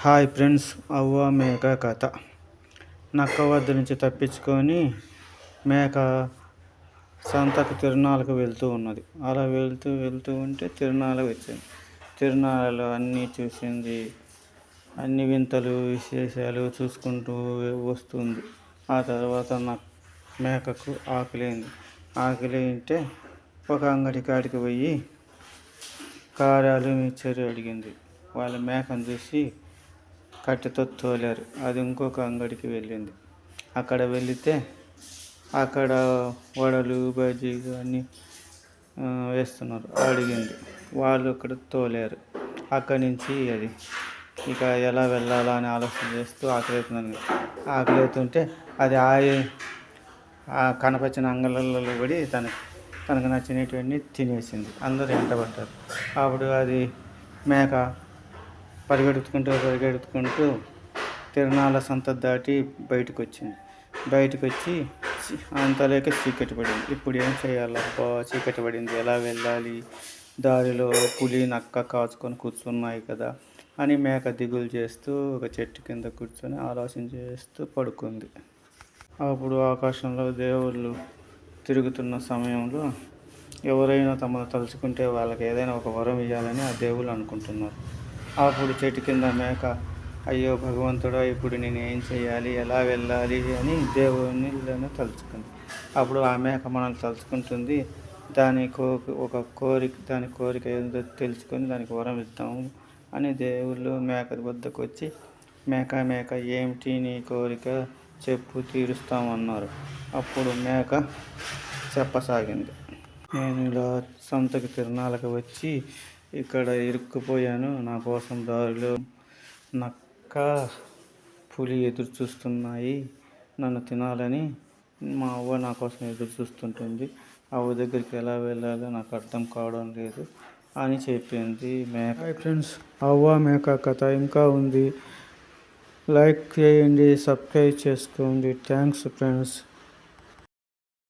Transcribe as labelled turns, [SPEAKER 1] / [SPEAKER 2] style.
[SPEAKER 1] Hi friends అవ్వ మేక కథ. నక్క వద్ద నుంచి తప్పించుకొని మేక సంతకు తిరునాళ్ళకు వెళ్తూ ఉన్నది. అలా వెళ్తూ వెళ్తూ ఉంటే తిరునాళ్ళ వచ్చింది. తిరునాళ్ళలో అన్నీ చూసింది. అన్ని వింతలు విశేషాలు చూసుకుంటూ వస్తుంది. ఆ తర్వాత నక్క మేకకు ఆకలింది. ఆకలి అంటే ఒక అంగడి కాడికి పోయి కారాలు మిక్చర్ అడిగింది. వాళ్ళ మేకను చూసి కట్టెతో తోలారు. అది ఇంకొక అంగడికి వెళ్ళింది. అక్కడ వెళితే అక్కడ వడలు బజ్జీలు అన్నీ వేస్తున్నారు. అడిగింది. వాళ్ళు ఇక్కడ తోలారు. అక్కడి నుంచి అది ఇక ఎలా వెళ్ళాలా అని ఆలోచన చేస్తూ ఆకలి అవుతుందని ఆకలి అది ఆ కనపచ్చిన అంగళాలలో అంగళ్ళలో పడి తనకి తనకు నచ్చినటువన్నీ తినేసింది. అందరూ వెంటబడ్డారు అప్పుడు అది మేక పరిగెడుతుకుంటూ పరిగెడుతుకుంటూ తిరణాల సంత దాటి బయటకు వచ్చింది బయటకు వచ్చి అంతలేక చీకటి పడింది. ఇప్పుడు ఏం చేయాలబ్బా చీకటి పడింది. ఎలా వెళ్ళాలి? దారిలో పులి నక్క కాచుకొని కూర్చున్నాయి కదా అని మేక దిగులు చేస్తూ ఒక చెట్టు కింద కూర్చొని ఆలోచన చేస్తూ పడుకుంది. అప్పుడు ఆకాశంలో దేవుళ్ళు తిరుగుతున్న సమయంలో ఎవరైనా తమను తలుచుకుంటే వాళ్ళకి ఏదైనా ఒక వరం ఇవ్వాలని ఆ దేవుళ్ళు అనుకుంటున్నారు. అప్పుడు చెట్టు కింద మేక అయ్యో భగవంతుడా ఇప్పుడు నేను ఏం చేయాలి ఎలా వెళ్ళాలి అని దేవుని తలుచుకుంది. అప్పుడు ఆ మేక మనల్ని తలుచుకుంటుంది. దాని కో ఒక కోరిక దాని కోరిక ఏదో తెలుసుకొని దానికి వరం ఇద్దాము అని దేవుళ్ళు మేక వద్దకు వచ్చి మేక మేక ఏమిటి నీ కోరిక? చెప్పు తీరుస్తామన్నారు. అప్పుడు మేక చెప్పసాగింది. నేను ఇలా సంతకి తిరణాలకు వచ్చి ఇక్కడ ఇరుక్కుపోయాను. నా కోసం దారిలో నక్క పులి ఎదురు చూస్తున్నాయి. నన్ను తినాలని మా అవ్వ నా కోసం ఎదురు చూస్తుంటుంది. అవ్వ దగ్గరికి ఎలా వెళ్ళాలో నాకు అర్థం కావడం లేదు అని చెప్పింది మేక. ఫ్రెండ్స్ అవ్వ మేక కథ ఇంకా ఉంది. లైక్ చేయండి సబ్స్క్రైబ్ చేసుకోండి. Thanks friends